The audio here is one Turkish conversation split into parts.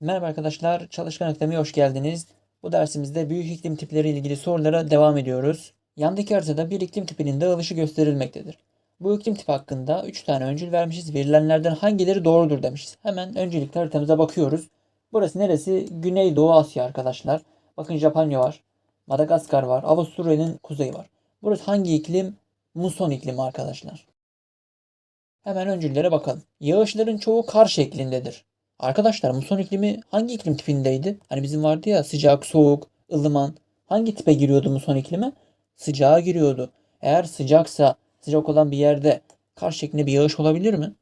Merhaba arkadaşlar, Çalışkan Akademi'ye hoş geldiniz. Bu dersimizde büyük iklim tipleri ilgili sorulara devam ediyoruz. Yandaki haritada bir iklim tipinin dağılışı gösterilmektedir. Bu iklim tipi hakkında 3 tane öncül vermişiz. Verilenlerden hangileri doğrudur demişiz. Hemen öncelikle haritamıza bakıyoruz. Burası neresi? Güneydoğu Asya arkadaşlar. Bakın Japonya var. Madagaskar var. Avustralya'nın kuzeyi var. Burası hangi iklim? Muson iklimi arkadaşlar. Hemen öncüllere bakalım. Yağışların çoğu kar şeklindedir. Arkadaşlar muson iklimi hangi iklim tipindeydi? Hani bizim vardı ya sıcak, soğuk, ılıman. Hangi tipe giriyordu muson iklimi? Sıcağa giriyordu. Eğer sıcaksa sıcak olan bir yerde kar şeklinde bir yağış olabilir mi?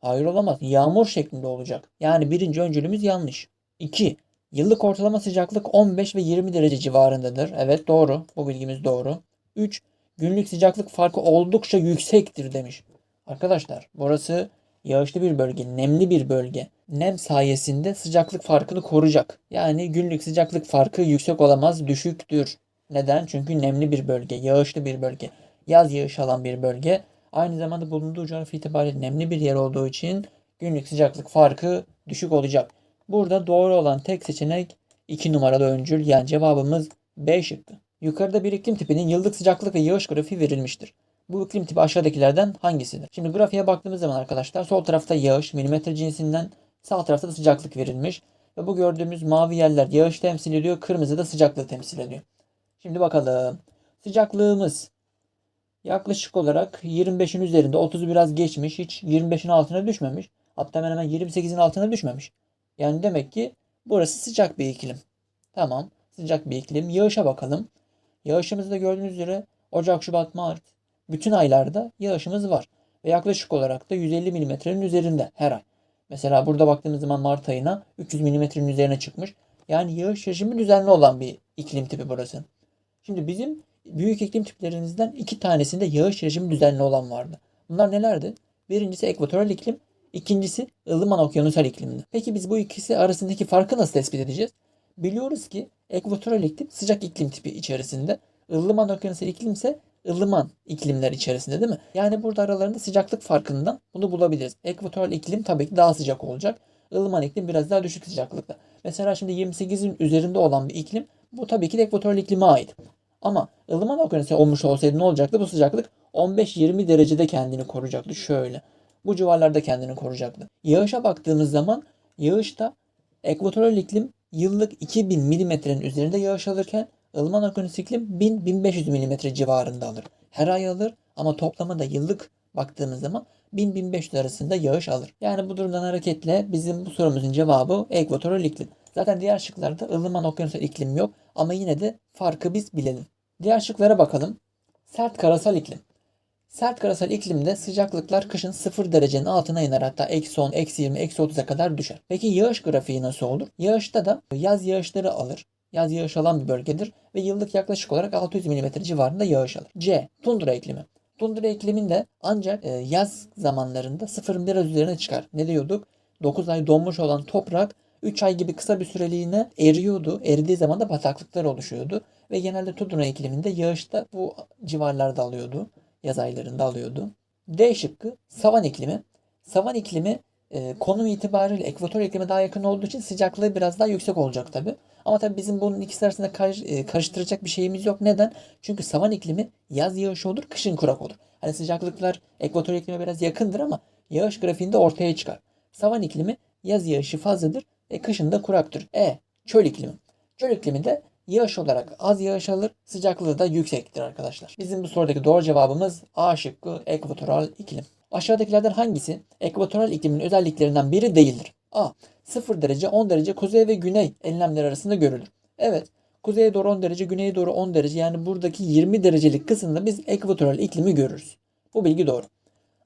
Hayır olamaz. Yağmur şeklinde olacak. Yani birinci öncülümüz yanlış. 2. Yıllık ortalama sıcaklık 15 ve 20 derece civarındadır. Evet doğru. Bu bilgimiz doğru. 3. Günlük sıcaklık farkı oldukça yüksektir demiş. Arkadaşlar burası yağışlı bir bölge, nemli bir bölge. Nem sayesinde sıcaklık farkını koruyacak. Yani günlük sıcaklık farkı yüksek olamaz, düşüktür. Neden? Çünkü nemli bir bölge, yağışlı bir bölge. Yaz yağış alan bir bölge. Aynı zamanda bulunduğu coğrafya itibariyle nemli bir yer olduğu için günlük sıcaklık farkı düşük olacak. Burada doğru olan tek seçenek 2 numaralı öncül yani cevabımız B şıkkı. Yukarıda bir iklim tipinin yıllık sıcaklık ve yağış grafiği verilmiştir. Bu iklim tipi aşağıdakilerden hangisidir? Şimdi grafiğe baktığımız zaman arkadaşlar sol tarafta yağış milimetre cinsinden sağ tarafta da sıcaklık verilmiş. Ve bu gördüğümüz mavi yerler yağış temsil ediyor. Kırmızı da sıcaklığı temsil ediyor. Şimdi bakalım. Sıcaklığımız yaklaşık olarak 25'in üzerinde 30'u biraz geçmiş. Hiç 25'in altına düşmemiş. Hatta hemen hemen 28'in altına düşmemiş. Yani demek ki burası sıcak bir iklim. Tamam. Sıcak bir iklim. Yağışa bakalım. Yağışımızda gördüğünüz üzere Ocak, Şubat, Mart bütün aylarda yağışımız var. Ve yaklaşık olarak da 150 milimetrenin üzerinde her ay. Mesela burada baktığımız zaman Mart ayına 300 milimetrenin üzerine çıkmış. Yani yağış rejimi düzenli olan bir iklim tipi burası. Şimdi bizim büyük iklim tiplerimizden iki tanesinde yağış rejimi düzenli olan vardı. Bunlar nelerdi? Birincisi ekvatoral iklim, ikincisi ılıman okyanusal iklimdi. Peki biz bu ikisi arasındaki farkı nasıl tespit edeceğiz? Biliyoruz ki ekvatoral iklim sıcak iklim tipi içerisinde, ılıman okyanusal iklim ise ılıman iklimler içerisinde değil mi? Yani burada aralarında sıcaklık farkından bunu bulabiliriz. Ekvatoral iklim tabii ki daha sıcak olacak. Ilıman iklim biraz daha düşük sıcaklıkta. Mesela şimdi 28'in üzerinde olan bir iklim bu tabii ki de ekvatoral iklime ait. Ama ılıman okyanusu olmuş olsaydı ne olacaktı? Bu sıcaklık 15-20 derecede kendini koruyacaktı. Şöyle. Bu civarlarda kendini koruyacaktı. Yağışa baktığımız zaman yağışta ekvatoral iklim yıllık 2000 milimetrenin üzerinde yağış alırken ılıman okyanus iklim 1000-1500 milimetre civarında alır. Her ay alır ama toplamada yıllık baktığımız zaman 1000-1500 arasında yağış alır. Yani bu durumdan hareketle bizim bu sorumuzun cevabı ekvatoral iklim. Zaten diğer şıklarda ılıman okyanusal iklim yok ama yine de farkı biz bilelim. Diğer şıklara bakalım. Sert karasal iklim. Sert karasal iklimde sıcaklıklar kışın 0 derecenin altına iner hatta eksi 10, eksi 20, eksi 30'a kadar düşer. Peki yağış grafiği nasıl olur? Yağışta da yaz yağışları alır. Yaz yağış alan bir bölgedir ve yıllık yaklaşık olarak 600 mm civarında yağış alır. C. Tundra iklimi. Tundra ikliminde ancak e, yaz zamanlarında sıfırın biraz üzerine çıkar. Ne diyorduk? 9 ay donmuş olan toprak 3 ay gibi kısa bir süreliğine eriyordu. Eridiği zaman da bataklıklar oluşuyordu. Ve genelde Tundra ikliminde yağış da bu civarlarda alıyordu. Yaz aylarında alıyordu. D şıkkı savan iklimi. Savan iklimi e, konum itibariyle ekvator iklime daha yakın olduğu için sıcaklığı biraz daha yüksek olacak tabi. Ama tabi bizim bunun ikisi arasında karış, e, karıştıracak bir şeyimiz yok. Neden? Çünkü savan iklimi yaz yağış olur, kışın kurak olur. Hani sıcaklıklar ekvator iklime biraz yakındır ama yağış grafiğinde ortaya çıkar. Savan iklimi yaz yağışı fazladır ve kışın da kuraktır. E. Çöl iklimi. Çöl iklimi de yağış olarak az yağış alır, sıcaklığı da yüksektir arkadaşlar. Bizim bu sorudaki doğru cevabımız A şıkkı ekvatoral iklim. Aşağıdakilerden hangisi ekvatoral iklimin özelliklerinden biri değildir? A. 0 derece 10 derece kuzey ve güney enlemleri arasında görülür. Evet. Kuzeye doğru 10 derece, güneye doğru 10 derece yani buradaki 20 derecelik kısımda biz ekvatoral iklimi görürüz. Bu bilgi doğru.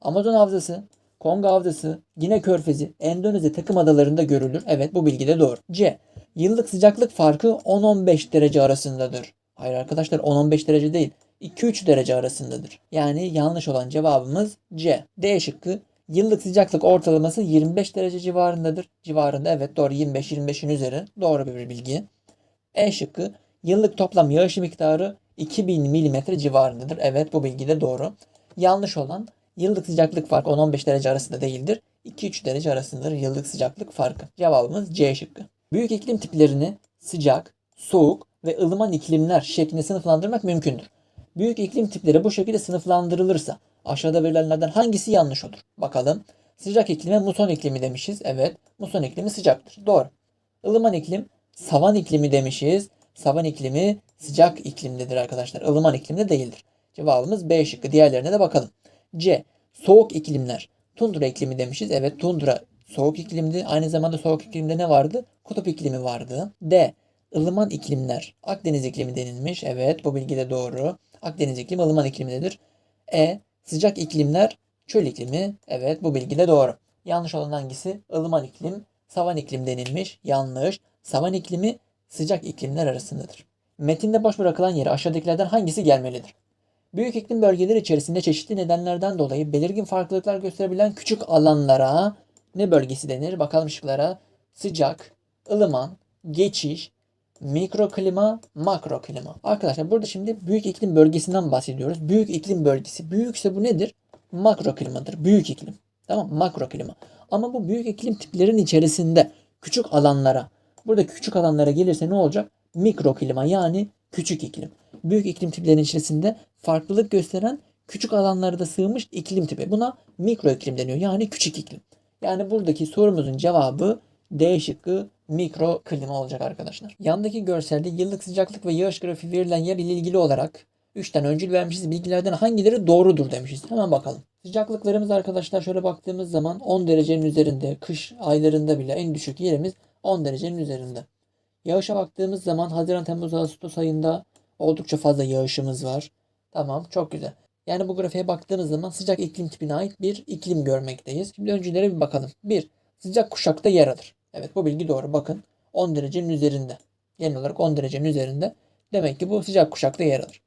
Amazon havzası, Kongo havzası, Gine Körfezi, Endonezya takım adalarında görülür. Evet bu bilgi de doğru. C. Yıllık sıcaklık farkı 10-15 derece arasındadır. Hayır arkadaşlar 10-15 derece değil. 2-3 derece arasındadır. Yani yanlış olan cevabımız C. D şıkkı yıllık sıcaklık ortalaması 25 derece civarındadır. Civarında evet doğru 25-25'in üzeri doğru bir bilgi. E şıkkı yıllık toplam yağış miktarı 2000 mm civarındadır. Evet bu bilgi de doğru. Yanlış olan yıllık sıcaklık farkı 10-15 derece arasında değildir. 2-3 derece arasındadır yıllık sıcaklık farkı. Cevabımız C şıkkı. Büyük iklim tiplerini sıcak, soğuk ve ılıman iklimler şeklinde sınıflandırmak mümkündür. Büyük iklim tipleri bu şekilde sınıflandırılırsa aşağıda verilenlerden hangisi yanlış olur? Bakalım. Sıcak iklime muson iklimi demişiz. Evet, muson iklimi sıcaktır. Doğru. Ilıman iklim savan iklimi demişiz. Savan iklimi sıcak iklimdedir arkadaşlar. Ilıman iklimde değildir. Cevabımız B şıkkı. Diğerlerine de bakalım. C. Soğuk iklimler. Tundra iklimi demişiz. Evet tundra soğuk iklimdi. Aynı zamanda soğuk iklimde ne vardı? Kutup iklimi vardı. D. ılıman iklimler. Akdeniz iklimi denilmiş. Evet bu bilgi de doğru. Akdeniz iklimi ılıman iklimdedir. E. Sıcak iklimler çöl iklimi. Evet bu bilgi de doğru. Yanlış olan hangisi? Ilıman iklim, savan iklim denilmiş. Yanlış. Savan iklimi sıcak iklimler arasındadır. Metinde boş bırakılan yere aşağıdakilerden hangisi gelmelidir? Büyük iklim bölgeleri içerisinde çeşitli nedenlerden dolayı belirgin farklılıklar gösterebilen küçük alanlara ne bölgesi denir? Bakalım şıklara. Sıcak, ılıman, geçiş, mikroklima, makroklima. Arkadaşlar burada şimdi büyük iklim bölgesinden bahsediyoruz. Büyük iklim bölgesi. Büyükse bu nedir? Makroklimadır. Büyük iklim. Tamam Makroklima. Ama bu büyük iklim tiplerin içerisinde küçük alanlara, burada küçük alanlara gelirse ne olacak? Mikroklima yani küçük iklim. Büyük iklim tiplerinin içerisinde farklılık gösteren küçük alanlara da sığmış iklim tipi. Buna mikro iklim deniyor. Yani küçük iklim. Yani buradaki sorumuzun cevabı D şıkkı mikro klima olacak arkadaşlar. Yandaki görselde yıllık sıcaklık ve yağış grafiği verilen yer ile ilgili olarak 3 tane öncül vermişiz. Bilgilerden hangileri doğrudur demişiz. Hemen bakalım. Sıcaklıklarımız arkadaşlar şöyle baktığımız zaman 10 derecenin üzerinde. Kış aylarında bile en düşük yerimiz 10 derecenin üzerinde. Yağışa baktığımız zaman Haziran, Temmuz, Ağustos ayında oldukça fazla yağışımız var. Tamam çok güzel. Yani bu grafiğe baktığınız zaman sıcak iklim tipine ait bir iklim görmekteyiz. Şimdi öncülere bir bakalım. 1. Sıcak kuşakta yer alır. Evet bu bilgi doğru. Bakın 10 derecenin üzerinde. Genel olarak 10 derecenin üzerinde. Demek ki bu sıcak kuşakta yer alır.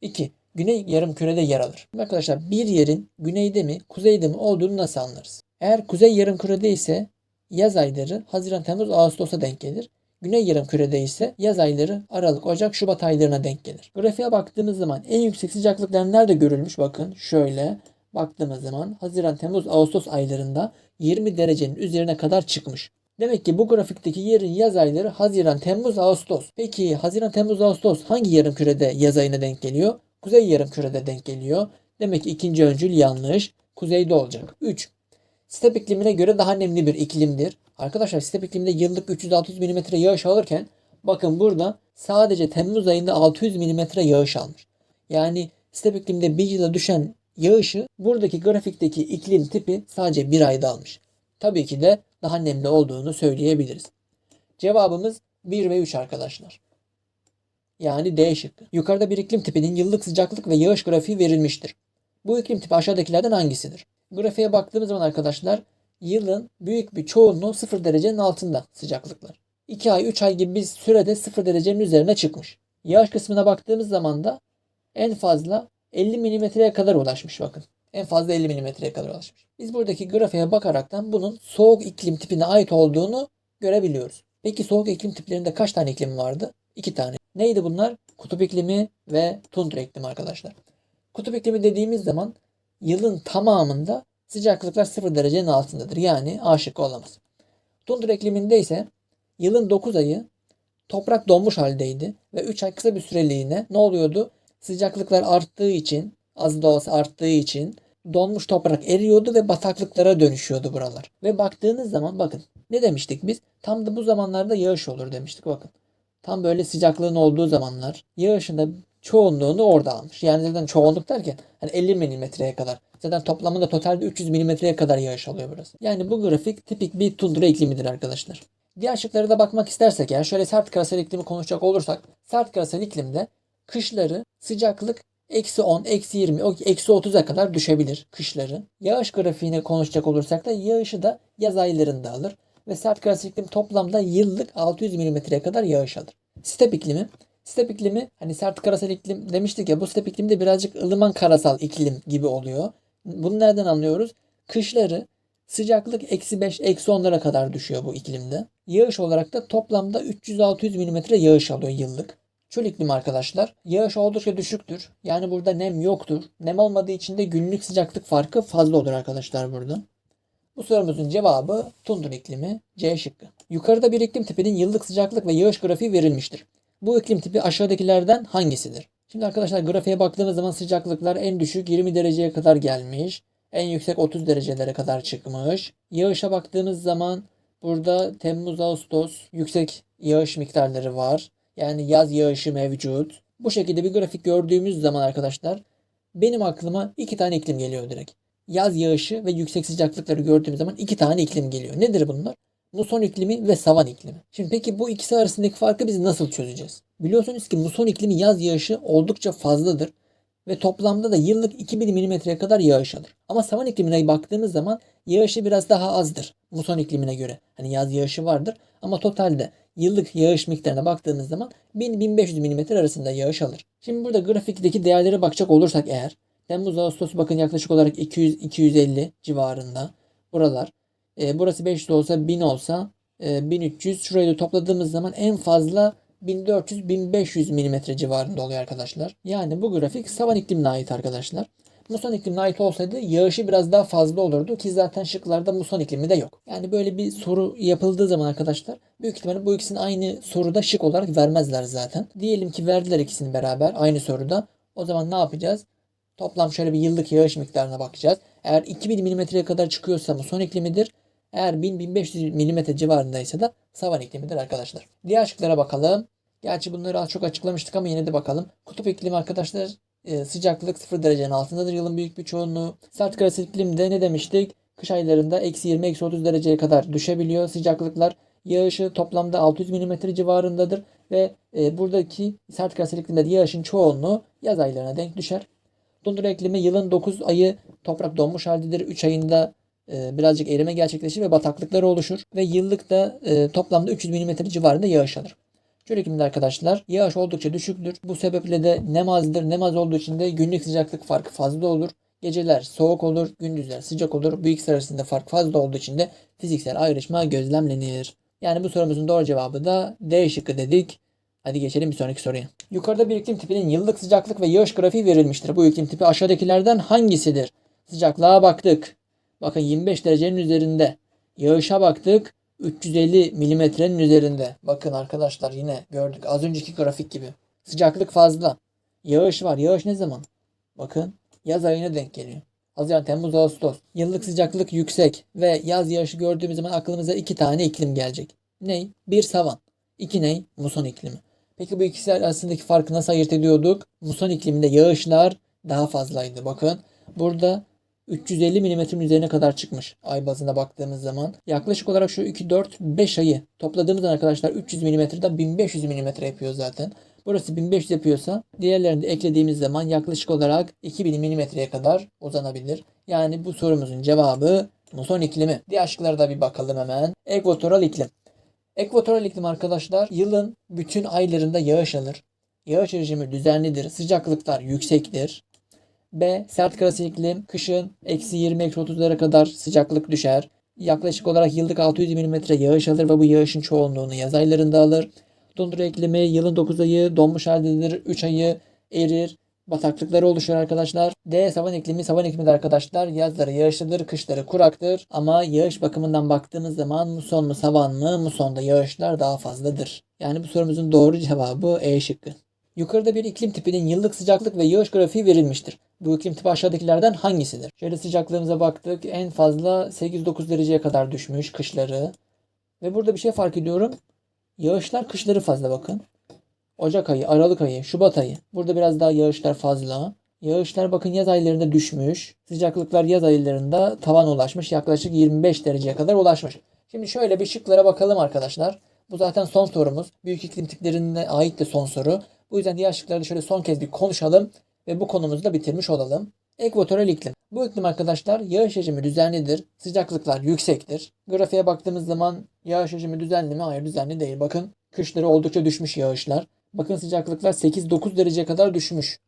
2. Güney yarım kürede yer alır. Arkadaşlar bir yerin güneyde mi kuzeyde mi olduğunu nasıl anlarız? Eğer kuzey yarım kürede ise yaz ayları Haziran, Temmuz, Ağustos'a denk gelir. Güney yarım kürede ise yaz ayları Aralık, Ocak, Şubat aylarına denk gelir. Grafiğe baktığımız zaman en yüksek sıcaklıklar nerede görülmüş? Bakın şöyle baktığımız zaman Haziran, Temmuz, Ağustos aylarında 20 derecenin üzerine kadar çıkmış. Demek ki bu grafikteki yerin yaz ayları Haziran, Temmuz, Ağustos. Peki Haziran, Temmuz, Ağustos hangi yarım kürede yaz ayına denk geliyor? Kuzey yarım kürede denk geliyor. Demek ki ikinci öncül yanlış. Kuzeyde olacak. 3. Step iklimine göre daha nemli bir iklimdir. Arkadaşlar step ikliminde yıllık 300-600 mm yağış alırken bakın burada sadece Temmuz ayında 600 mm yağış almış. Yani step iklimde bir yıla düşen yağışı buradaki grafikteki iklim tipi sadece bir ayda almış. Tabii ki de daha nemli olduğunu söyleyebiliriz. Cevabımız 1 ve 3 arkadaşlar. Yani D şıkkı. Yukarıda bir iklim tipinin yıllık sıcaklık ve yağış grafiği verilmiştir. Bu iklim tipi aşağıdakilerden hangisidir? Grafiğe baktığımız zaman arkadaşlar yılın büyük bir çoğunluğu 0 derecenin altında sıcaklıklar. 2 ay 3 ay gibi bir sürede 0 derecenin üzerine çıkmış. Yağış kısmına baktığımız zaman da en fazla 50 milimetreye kadar ulaşmış bakın. En fazla 50 milimetreye kadar ulaşmış. Biz buradaki grafiğe bakaraktan bunun soğuk iklim tipine ait olduğunu görebiliyoruz. Peki soğuk iklim tiplerinde kaç tane iklim vardı? 2 tane. Neydi bunlar? Kutup iklimi ve tundra iklimi arkadaşlar. Kutup iklimi dediğimiz zaman yılın tamamında sıcaklıklar 0 derecenin altındadır. Yani A şıkkı olamaz. Tundra ikliminde ise yılın 9 ayı toprak donmuş haldeydi ve 3 ay kısa bir süreliğine ne oluyordu? Sıcaklıklar arttığı için, az da olsa arttığı için donmuş toprak eriyordu ve bataklıklara dönüşüyordu buralar. Ve baktığınız zaman bakın ne demiştik biz? Tam da bu zamanlarda yağış olur demiştik bakın. Tam böyle sıcaklığın olduğu zamanlar yağışın da çoğunluğunu orada almış. Yani zaten çoğunluk derken hani 50 milimetreye kadar. Zaten toplamında totalde 300 milimetreye kadar yağış alıyor burası. Yani bu grafik tipik bir tundra iklimidir arkadaşlar. Diğer şıklara da bakmak istersek eğer şöyle sert karasal iklimi konuşacak olursak sert karasal iklimde kışları sıcaklık eksi 10, eksi 20, eksi 30'a kadar düşebilir kışları. Yağış grafiğine konuşacak olursak da yağışı da yaz aylarında alır. Ve sert karasal iklim toplamda yıllık 600 milimetreye kadar yağış alır. Step iklimi Step iklimi hani sert karasal iklim demiştik ya bu step iklimde birazcık ılıman karasal iklim gibi oluyor. Bunu nereden anlıyoruz? Kışları sıcaklık eksi 5, eksi 10'lara kadar düşüyor bu iklimde. Yağış olarak da toplamda 300-600 mm yağış alıyor yıllık. Çöl iklimi arkadaşlar. Yağış oldukça düşüktür. Yani burada nem yoktur. Nem olmadığı için de günlük sıcaklık farkı fazla olur arkadaşlar burada. Bu sorumuzun cevabı tundra iklimi C şıkkı. Yukarıda bir iklim tipinin yıllık sıcaklık ve yağış grafiği verilmiştir. Bu iklim tipi aşağıdakilerden hangisidir? Şimdi arkadaşlar grafiğe baktığımız zaman sıcaklıklar en düşük 20 dereceye kadar gelmiş. En yüksek 30 derecelere kadar çıkmış. Yağışa baktığımız zaman burada Temmuz Ağustos yüksek yağış miktarları var. Yani yaz yağışı mevcut. Bu şekilde bir grafik gördüğümüz zaman arkadaşlar benim aklıma iki tane iklim geliyor direkt. Yaz yağışı ve yüksek sıcaklıkları gördüğüm zaman iki tane iklim geliyor. Nedir bunlar? Muson iklimi ve savan iklimi. Şimdi peki bu ikisi arasındaki farkı biz nasıl çözeceğiz? Biliyorsunuz ki muson iklimi yaz yağışı oldukça fazladır ve toplamda da yıllık 2000 milimetreye kadar yağış alır. Ama savan iklimine baktığımız zaman yağışı biraz daha azdır muson iklimine göre. Hani yaz yağışı vardır ama totalde yıllık yağış miktarına baktığımız zaman 1000-1500 milimetre arasında yağış alır. Şimdi burada grafikteki değerlere bakacak olursak eğer Temmuz Ağustos bakın yaklaşık olarak 200-250 civarında buralar. E, burası 500 olsa 1000 olsa e, 1300 şurayı da topladığımız zaman en fazla 1400-1500 milimetre civarında oluyor arkadaşlar. Yani bu grafik savan iklimine ait arkadaşlar. Muson iklimine ait olsaydı yağışı biraz daha fazla olurdu ki zaten şıklarda muson iklimi de yok. Yani böyle bir soru yapıldığı zaman arkadaşlar büyük ihtimalle bu ikisini aynı soruda şık olarak vermezler zaten. Diyelim ki verdiler ikisini beraber aynı soruda. O zaman ne yapacağız? Toplam şöyle bir yıllık yağış miktarına bakacağız. Eğer 2000 milimetreye kadar çıkıyorsa muson iklimidir. Eğer 1000-1500 milimetre civarındaysa da savan iklimidir arkadaşlar. Diğer şıklara bakalım. Gerçi bunları az çok açıklamıştık ama yine de bakalım. Kutup iklimi arkadaşlar e, sıcaklık 0 derecenin altındadır yılın büyük bir çoğunluğu. Sert karası iklimde ne demiştik? Kış aylarında eksi 20 eksi 30 dereceye kadar düşebiliyor sıcaklıklar. Yağışı toplamda 600 mm civarındadır ve e, buradaki sert karası iklimde yağışın çoğunluğu yaz aylarına denk düşer. Tundra iklimi yılın 9 ayı toprak donmuş haldedir. 3 ayında e, birazcık erime gerçekleşir ve bataklıkları oluşur. Ve yıllık da e, toplamda 300 mm civarında yağış alır. Çöl ikliminde arkadaşlar yağış oldukça düşüktür. Bu sebeple de nem azdır. Nem az olduğu için de günlük sıcaklık farkı fazla olur. Geceler soğuk olur, gündüzler sıcak olur. Bu ikisi arasında fark fazla olduğu için de fiziksel ayrışma gözlemlenir. Yani bu sorumuzun doğru cevabı da D şıkkı dedik. Hadi geçelim bir sonraki soruya. Yukarıda bir iklim tipinin yıllık sıcaklık ve yağış grafiği verilmiştir. Bu iklim tipi aşağıdakilerden hangisidir? Sıcaklığa baktık. Bakın 25 derecenin üzerinde. Yağışa baktık. 350 milimetrenin üzerinde. Bakın arkadaşlar yine gördük. Az önceki grafik gibi. Sıcaklık fazla. Yağış var. Yağış ne zaman? Bakın yaz ayına denk geliyor. Haziran, Temmuz, Ağustos. Yıllık sıcaklık yüksek ve yaz yağışı gördüğümüz zaman aklımıza iki tane iklim gelecek. Ney? Bir savan. İki ney? Muson iklimi. Peki bu ikisi arasındaki farkı nasıl ayırt ediyorduk? Muson ikliminde yağışlar daha fazlaydı. Bakın burada 350 milimetrenin üzerine kadar çıkmış ay bazına baktığımız zaman. Yaklaşık olarak şu 2, 4, 5 ayı topladığımız arkadaşlar 300 milimetreden 1500 milimetre yapıyor zaten. Burası 1500 yapıyorsa diğerlerini de eklediğimiz zaman yaklaşık olarak 2000 milimetreye kadar uzanabilir. Yani bu sorumuzun cevabı muson iklimi. Diğer şıklara da bir bakalım hemen. Ekvatoral iklim. Ekvatoral iklim arkadaşlar yılın bütün aylarında yağış alır. Yağış rejimi düzenlidir. Sıcaklıklar yüksektir. B. Sert karası iklim. Kışın eksi 20 eksi 30'lara kadar sıcaklık düşer. Yaklaşık olarak yıllık 600 mm yağış alır ve bu yağışın çoğunluğunu yaz aylarında alır. Tundra iklimi yılın 9 ayı donmuş haldedir. 3 ayı erir. Bataklıkları oluşur arkadaşlar. D. Savan iklimi. Savan iklimi de arkadaşlar yazları yağışlıdır, kışları kuraktır. Ama yağış bakımından baktığımız zaman muson mu savan mı? Musonda yağışlar daha fazladır. Yani bu sorumuzun doğru cevabı E şıkkı. Yukarıda bir iklim tipinin yıllık sıcaklık ve yağış grafiği verilmiştir. Bu iklim tipi aşağıdakilerden hangisidir? Şöyle sıcaklığımıza baktık. En fazla 8-9 dereceye kadar düşmüş kışları. Ve burada bir şey fark ediyorum. Yağışlar kışları fazla bakın. Ocak ayı, Aralık ayı, Şubat ayı. Burada biraz daha yağışlar fazla. Yağışlar bakın yaz aylarında düşmüş. Sıcaklıklar yaz aylarında tavan ulaşmış. Yaklaşık 25 dereceye kadar ulaşmış. Şimdi şöyle bir şıklara bakalım arkadaşlar. Bu zaten son sorumuz. Büyük iklim tiplerine ait de son soru. Bu yüzden diğer şıkları şöyle son kez bir konuşalım ve bu konumuzu da bitirmiş olalım. Ekvatoral iklim. Bu iklim arkadaşlar yağış rejimi düzenlidir. Sıcaklıklar yüksektir. Grafiğe baktığımız zaman yağış rejimi düzenli mi? Hayır düzenli değil. Bakın kışları oldukça düşmüş yağışlar. Bakın sıcaklıklar 8-9 dereceye kadar düşmüş.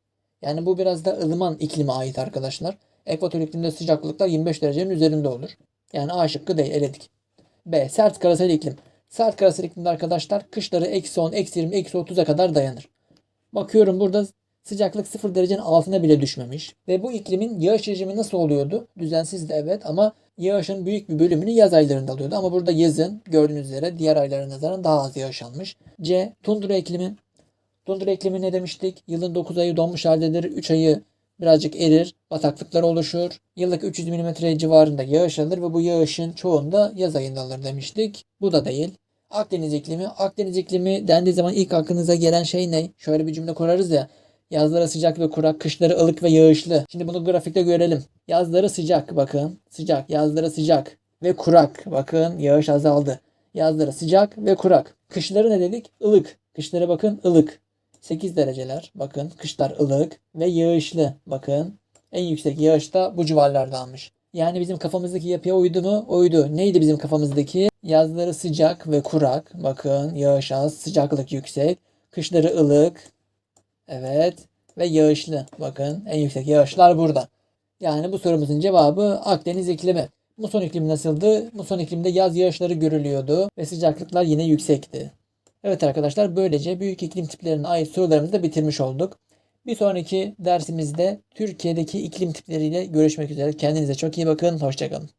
Yani bu biraz da ılıman iklime ait arkadaşlar. Ekvator iklimde sıcaklıklar 25 derecenin üzerinde olur. Yani A şıkkı değil eledik. B. Sert karasal iklim. Sert karasal iklimde arkadaşlar kışları eksi 10, eksi 20, eksi 30'a kadar dayanır. Bakıyorum burada sıcaklık 0 derecenin altına bile düşmemiş. Ve bu iklimin yağış rejimi nasıl oluyordu? Düzensiz de evet ama yağışın büyük bir bölümünü yaz aylarında alıyordu. Ama burada yazın gördüğünüz üzere diğer aylara nazaran daha az yağış almış. C. Tundra iklimi. Tundra iklimi ne demiştik? Yılın 9 ayı donmuş haldedir. 3 ayı birazcık erir. Bataklıklar oluşur. Yıllık 300 mm civarında yağış alır ve bu yağışın çoğunda yaz ayında alır demiştik. Bu da değil. Akdeniz iklimi. Akdeniz iklimi dendiği zaman ilk aklınıza gelen şey ne? Şöyle bir cümle kurarız ya. Yazları sıcak ve kurak, kışları ılık ve yağışlı. Şimdi bunu grafikte görelim. Yazları sıcak bakın. Sıcak. Yazları sıcak ve kurak. Bakın yağış azaldı. Yazları sıcak ve kurak. Kışları ne dedik? Ilık. Kışlara bakın ılık. 8 dereceler. Bakın kışlar ılık ve yağışlı. Bakın en yüksek yağış da bu civarlarda almış. Yani bizim kafamızdaki yapıya uydu mu? Uydu. Neydi bizim kafamızdaki? Yazları sıcak ve kurak. Bakın yağış az, sıcaklık yüksek. Kışları ılık. Evet. Ve yağışlı. Bakın en yüksek yağışlar burada. Yani bu sorumuzun cevabı Akdeniz iklimi. Muson iklimi nasıldı? Muson iklimde yaz yağışları görülüyordu ve sıcaklıklar yine yüksekti. Evet arkadaşlar böylece büyük iklim tiplerine ait sorularımızı da bitirmiş olduk. Bir sonraki dersimizde Türkiye'deki iklim tipleriyle görüşmek üzere. Kendinize çok iyi bakın. Hoşçakalın.